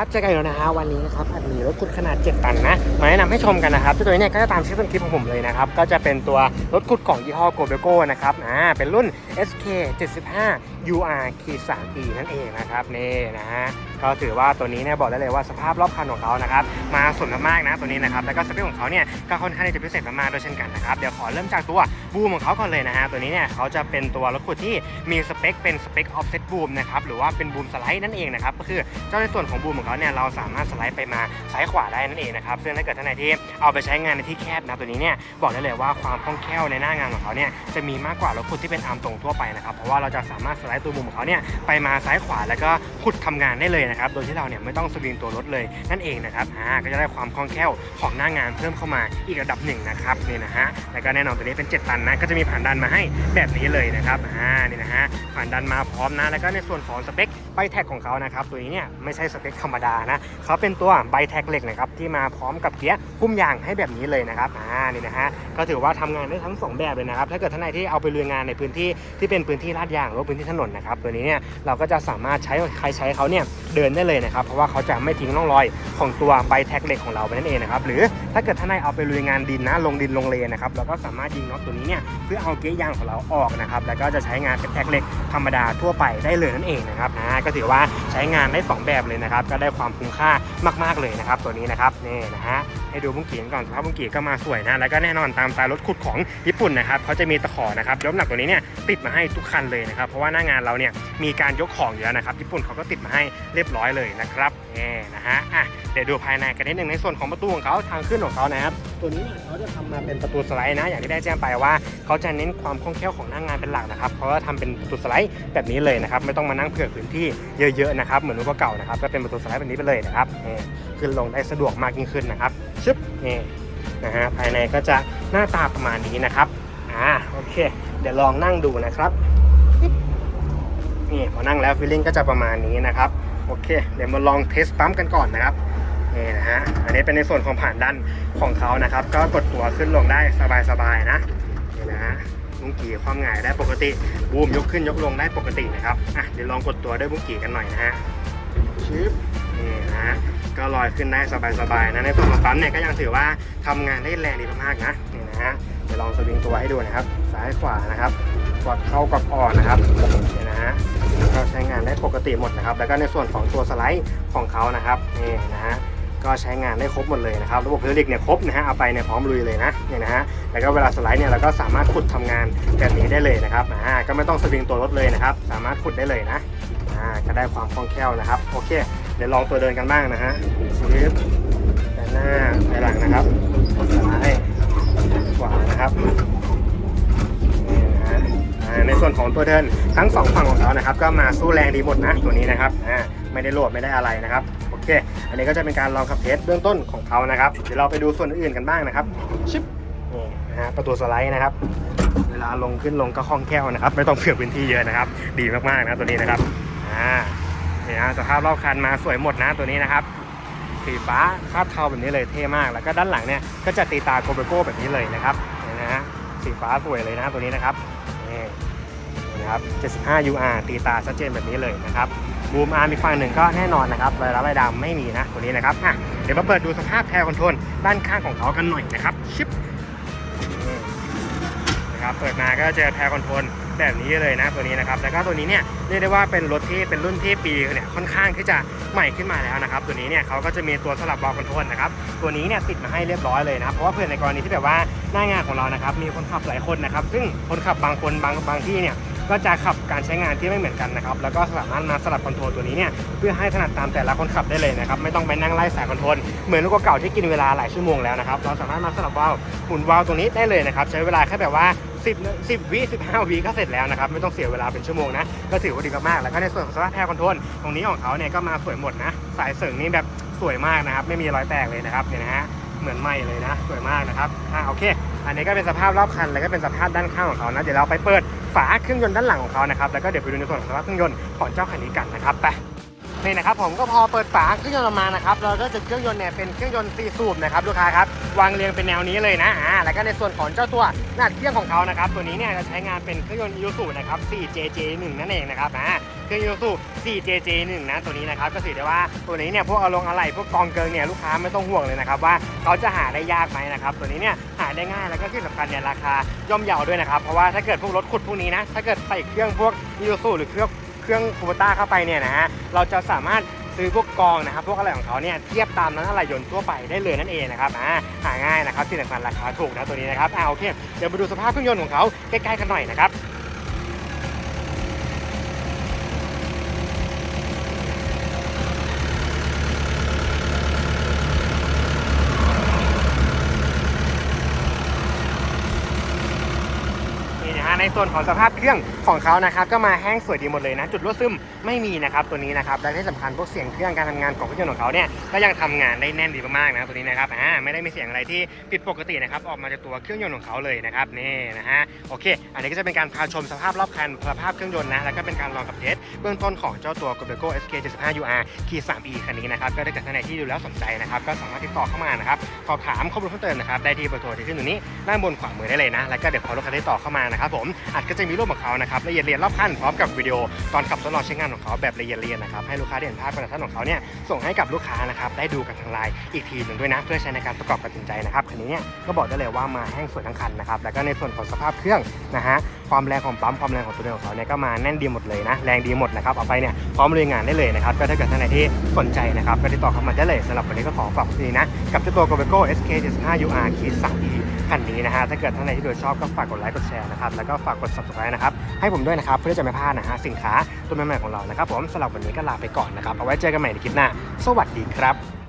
ครับเจอกันแล้วนะฮะวันนี้นะครับอันมีรถขุดขนาด 7 ตันนะมาแนะนำให้ชมกันนะครับตัวนี้เนี่ยก็จะตามชื่อต้นคลิปของผมเลยนะครับ ก็จะเป็นตัวรถขุดของยี่ห้อโกเบโก้นะครับอ่าเป็นรุ่น SK 75 UR ขีด 3E นั่นเองนะครับนี่นะฮะก็ถือว่าตัวนี้เนี่ยบอกได้เลยว่าสภาพรอบคันของเขานะครับมาสวยมากๆนะตัวนี้นะครับแล้วก็สเปคของเขาเนี่ยก็ค่อนข้างจะพิเศษมากๆด้วยเช่นกันนะครับเดี๋ยวขอเริ่มจากตัวบูมของเขาก่อนเลยนะฮะตัวนี้เนี่ยเขาจะเป็นตัวรถขุดที่มีสเปคเป็นสเปคออฟเซตบูมนะครับหรือว่าเป็นบูมสไลด์นั่นเองนะครับก็คือเจ้าในส่วนของบูมของเขาเนี่ยเราสามารถสไลด์ไปมาซ้ายขวาได้นั่นเองนะครับซึ่งถ้าเกิดท่านไหนที่เอาไปใช้งานในที่แคบนะตัวนี้เนี่ยบอกได้เลยว่าความคล่องแคล่วในหน้างานของเขาเนี่ยจะมีมากกว่ารถขุดที่เป็นอาร์มตรงทั่วไปนะครับเพราะว่าเราจะสามารถสไลด์ตัวบูมของเขาเนี่ยไปมาซ้ายขวาแล้วก็ขุดทำงานได้เลยนะครับโดยที่เราเนี่ยไม่ต้องสวิงตัวรถเลยนั่นเองนะครับอ่าก็จะได้ความคล่องแคล่วของหน้างานเพิ่มเข้ามาอีกระดับหนึ่งนะครับนี่นะฮะแล้วก็แน่นอนตัวนี้เป็น 7 ตันนะก็จะมีผ่านดันมาให้แบบนี้เลยนะครับอ่านี่นะฮะผ่านดันมาพร้อมนะแล้วก็ในส่วนของสเปคใบแท็กของเขานะครับตัวนี้เนี่ยไม่ใช่สเปคธรรมดานะเขาเป็นตัวใบแท็กเหล็กนะครับที่มาพร้อมกับเกียร์พุ่มยางให้แบบนี้เลยนะครับอ่านี่นะฮะก็ถือว่าทำงานได้ทั้ง 2 แบบเลยนะครับถ้าเกิดท่านใดที่เอาไปเรืองานในพื้นที่ที่เป็นพื้นที่ลาดยางหรือพื้นที่ถนนนะครับตัวนี้เนี่ยเราก็จะสามารถใช้ใครใช้เขาเนี่ยเดินได้เลยนะครับเพราะว่าเขาจะไม่ทิ้งร่องรอยของตัวใบแท็กเหล็กของเราไปนั่นเองนะครับหรือถ้าเกิดท่านใดเอาไปลุยงานดินนะลงดินลงเลนนะครับเราก็สามารถยิงน็อตตัวนี้เนี่ยเพื่อเอาเกียร์ยางของเราออกนะครับแล้วก็จะใช้งานเป็นแท็กเหล็กธรรมดาทั่วไปได้เลยนั่นเองนะครับอ่าก็ถือว่า ใช้งานได้สองแบบเลยนะครับ ก็ได้ความคุ้มค่ามาก ๆเลยนะครับ ตัวนี้นะครับนี่นะฮะให้ดูบุ้งกีดก่อนสภาพบุ้งกีก็มาสวยนะแล้วก็แน่นอนตามสไตล์รถขุดของญี่ปุ่นนะครับเขาจะมีตะขอนะครับยกหนักตัวนี้เนี่ยติดมาให้ทุกคันเลยนะครับเพราะว่าหน้างานเราเนี่ยมีการยกของอยู่แล้วนะครับญี่ปุ่นเขาก็ติดมาให้เรียบร้อยเลยนะครับนี่นะฮะอะเดี๋ยวดูภายในกันนิดนึงในส่วนของประตูของเขาทางขึ้นของเขานะครับตัวนี้เนี่ยเขาจะทำมาเป็นประตูสไลด์นะ อย่างที่ได้แจ้งไปว่าเขาจะเน้นความคล่องแคล่วของหน้างานเป็นหลักนะครับเขาก็ทำเป็นประตูสไลด์แบบนี้เลยนะครับไม่ต้องมานั่งเผื่อพื้นที่เยอะๆนะครับเหมือนรถเก่าๆนะครับก็เป็นประตูสไลด์แบบนี้ไปเลยนะครับนี่ขึ้นลงได้สะดวกมากยิ่งขึ้นนะครับชึบนี่นะฮะภายในก็จะหน้าตาประมาณนี้นะครับอ่าโอเค เดี๋ยวลองนั่งดูนะครับปึ๊บนี่พอนั่งแล้วฟีลลิ่งก็จะประมาณนี้นะครับโอเค เดี๋ยวมาลองเทสปั๊มกันก่อนนะครับนี่นะฮะอันนี้เป็นในส่วนของผ่านด้านของเขานะครับ ก็กดตัวขึ้นลงได้สบายๆนะนี่นะฮะ บุ้งกี่ความหงายได้ปกติบูมยกขึ้นยกลงได้ปกตินะครับอะเดี๋ยวลองกดตัวด้วยบุ้งกี่กันหน่อยนะฮะชึบนี่นะฮะก็ลอยขึ้นได้สบายๆนะในส่วนของปั๊มเนี่ยก็ยังถือว่าทำงานได้แรงดีมากๆนะนี่นะฮะเดี๋ยวลองสวิงตัวให้ดูนะครับซ้ายขวานะครับกดเข้ากดออกนะครับนี่นะฮะก็ใช้งานได้ปกติหมดนะครับ แล้วก็ในส่วนของตัวสไลด์ของเขานะครับนี่นะฮะ ก็ใช้งานได้ครบหมดเลยนะครับระบบเพลิงเนี่ยครบนะฮะเอาไปเนี่ยพร้อมลุยเลยนะเนี่ยนะฮะแล้วก็เวลาสไลด์เนี่ยเราก็สามารถขุดทำงานแบบนี้ได้เลยนะครับอ่าก็ไม่ต้องสวิงตัวรถเลยนะครับ สามารถขุดได้เลยนะอ่าก็ได้ความคล่องแคล่วนะครับโอเค เดี๋ยวลองตัวเดินกันบ้างนะฮะชิปด้านหน้าด้านหลังนะครับซ้ายขวานะครับนี่นะฮะอ่าในส่วนของตัวเดินทั้งสองฝั่งของเขานะครับ ก็มาสู้แรงดีหมดนะตัวนี้นะครับอ่าไม่ได้โหลดไม่ได้อะไรนะครับ อันนี้ก็จะเป็นการลองขับเทสเบื้องต้นของเขานะครับ เดี๋ยวเราไปดูส่วนอื่นกันบ้างนะครับ ชิปนี่นะฮะประตูสไลด์นะครับ เวลาลงขึ้นลงก็คล่องแคล่วนะครับ ไม่ต้องเผื่อพื้นที่เยอะนะครับ ดีมากๆนะตัวนี้นะครับอ่านี่นะสภาพรอบคันมาสวยหมดนะตัวนี้นะครับสีฟ้าคาดเทาแบบนี้เลยเท่มาก แล้วก็ด้านหลังเนี่ยก็จะตีตาโกเบโก้แบบนี้เลยนะครับนี่นะฮะสีฟ้าสวยเลยนะตัวนี้นะครับนี่นี่นะครับ 75 UR ตีตาชัดเจนแบบนี้เลยนะครับ บูมอาร์มอีกฝั่งหนึ่งก็แน่นอนนะครับรายรับรายดำไม่มีนะตัวนี้นะครับอะเดี๋ยวมาเปิดดูสภาพแพรคอนโทรลด้านข้างของเขากันหน่อยนะครับชิปนะครับเปิดมาก็เจอแพรคอนโทรลแบบนี้เลยนะตัวนี้นะครับแล้วก็ตัวนี้เนี่ยเรียกได้ว่าเป็นรถที่เป็นรุ่นที่ปีเนี่ยค่อนข้างที่จะใหม่ขึ้นมาแล้วนะครับตัวนี้เนี่ยเขาก็จะมีตัวสลับบอลคอนโทรลนะครับตัวนี้เนี่ยติดมาให้เรียบร้อยเลยนะเพราะว่าเพื่อนในกรณีที่แบบว่าหน้างานของเรานะครับมีคนขับหลายคนนะครับซึ่งคนขับบางคนบางบางที่เนี่ย ก็จะขับการใช้งานที่ไม่เหมือนกันนะครับ แล้วก็สามารถมาสลับคอนโทรลตัวนี้เนี่ยเพื่อให้ถนัดตามแต่ละคนขับได้เลยนะครับ ไม่ต้องไปนั่งไล่สายคอนโทรลเหมือนรถเก่าที่กินเวลาหลายชั่วโมงแล้วนะครับ เราสามารถมาสลับวาล์วหมุนวาล์วตรงนี้ได้เลยนะครับ ใช้เวลาแค่แบบว่า 10 10วิ15วิก็เสร็จแล้วนะครับ ไม่ต้องเสียเวลาเป็นชั่วโมงนะ ก็ถือว่าดีมากๆแล้วก็ในส่วนของสภาพแพรคอนโทรลตรงนี้ของเขาเนี่ยก็มาสวยหมดนะ สายเสริงนี่แบบสวยมากนะครับ ไม่มีรอยแตกเลยนะครับเนี่ยนะฮะเหมือนใหม่เลยนะ สวยมากนะครับอ่าโอเค อันนี้ก็เป็นสภาพรอบคัน แล้วก็เป็นสภาพด้านข้างของเขานะ เดี๋ยวเราไปเปิดฝาเครื่องยนต์ด้านหลังของเขานะครับ แล้วก็เดี๋ยวไปดูในส่วนของสภาพเครื่องยนต์ของเจ้าคันนี้กันนะครับ ไป นี่นะครับผมก็พอเปิดฝาเครื่องยนต์ออกมานะครับ เราก็จะเครื่องยนต์เนี่ยเป็นเครื่องยนต์4สูบนะครับลูกค้าครับ วางเรียงเป็นแนวนี้เลยนะอ่าแล้วก็ในส่วนของเจ้าตัวหน้าเครื่องของเขานะครับ ตัวนี้เนี่ยจะใช้งานเป็นเครื่องยนต์ Isuzu นะครับ 4JJ1 นั่นเองนะครับอ่า เครื่องยูซู 4JJ1 นะตัวนี้นะครับก็ถือได้ว่าตัวนี้เนี่ยพวกเอารมณ์อะไรพวกกองเกิงเนี่ยลูกค้าไม่ต้องห่วงเลยนะครับว่าเขาจะหาได้ยากไหมนะครับตัวนี้เนี่ยหาได้ง่ายแล้วก็ที่สำคัญเนี่ยราคาย่อมเยาด้วยนะครับเพราะว่าถ้าเกิดพวกรถขุดพวกนี้นะถ้าเกิดใส่เครื่องพวกยูซูหรือเครื่องเครื่องคูปต้าเข้าไปเนี่ยนะฮะเราจะสามารถซื้อพวกกองนะครับพวกอะไรของเขาเนี่ยเทียบตามนั้นอะไรยนต์ทั่วไปได้เลยนั่นเองนะครับอ่าหาง่ายนะครับที่สำคัญราคาถูกนะตัวนี้นะครับอ่าโอเคเดี๋ยวมาดูสภาพเครื่องยนต์ของเขาใกล้ๆกันหน่อยนะครับ นี่นะฮะ ในส่วนของสภาพเครื่องของเขานะครับก็มาแห้งสวยดีหมดเลยนะ จุดรั่วซึมไม่มีนะครับตัวนี้นะครับและที่สำคัญพวกเสียงเครื่องการทำงานของเครื่องยนต์ของเขาเนี่ยก็ยังทำงานได้แน่นดีมากๆนะตัวนี้นะครับอ่าไม่ได้มีเสียงอะไรที่ผิดปกตินะครับออกมาจากตัวเครื่องยนต์ของเขาเลยนะครับนี่นะฮะโอเค อันนี้ก็จะเป็นการพาชมสภาพรอบคันสภาพเครื่องยนต์นะแล้วก็เป็นการลองกับเทสเบื้องต้นของเจ้าตัว g o b e c o SK 75 UR คี 3E คันนี้นะครับก็ได้จากท่านไหนที่ดูแล้วสนใจนะครับก็สามารถติดต่อเข้ามานะครับสอบถามข้อมูลเพิ่มเติมนะครับได้ที่เบอร์โทรที่ขึ้นอยู่นี้ด้านบนขวามือได้เลยนะแล้วก็เดี๋ยวพอลูกค้าติดต่อเข้ามานะครับผมอาจก็จะมีรูปของเขานะครับละเอียดเรียนรอบคันพร้อมกับวิดีโอตอนขับทดลองใช้งานของเขาแบบละเอียดเรียนนะครับให้ลูกค้าได้เห็นภาพการทัศน์ของเขาเนี่ยส่งให้กับลูกค้านะครับได้ดูกันทางไลน์อีกทีหนึ่งด้วยนะเพื่อใช้ในการประกอบตัดสินใจนะครับคันนี้เนี่ยก็บอกได้เลยว่ามาแห้งสวยทั้งคันนะครับแล้วก็ในส่วนของสภาพเครื่องนะฮะความแรงของปั๊มความแรงของตัวเดินของเขาเนี่ยก็มาแน่นดีหมดเลยนะแรงดีหมดนะครับเอาไปเนี่ยพร้อมลุยงานได้เลยนะครับก็ถ้าเกิดท่านไหนที่สนใจนะครับก็ติดต่อเข้ามาได้เลยสำหรับวันนี้ก็ขอฝากทีนะกับเจ้าตัว g o b e c o SK 75 UR คี 3E คันนี้นะฮะถ้าเกิดท่านไหนที่ดูชอบก็ฝากกดไลค์กดแชร์นะครับแล้วก็ฝากกด subscribe นะครับให้ผมด้วยนะครับเพื่อจะไม่พลาดนะฮะสินค้าตัวใหม่ๆของเรานะครับผมสำหรับวันนี้ก็ลาไปก่อนนะครับเอาไว้เจอกันใหม่ในคลิปหน้า สวัสดีครับ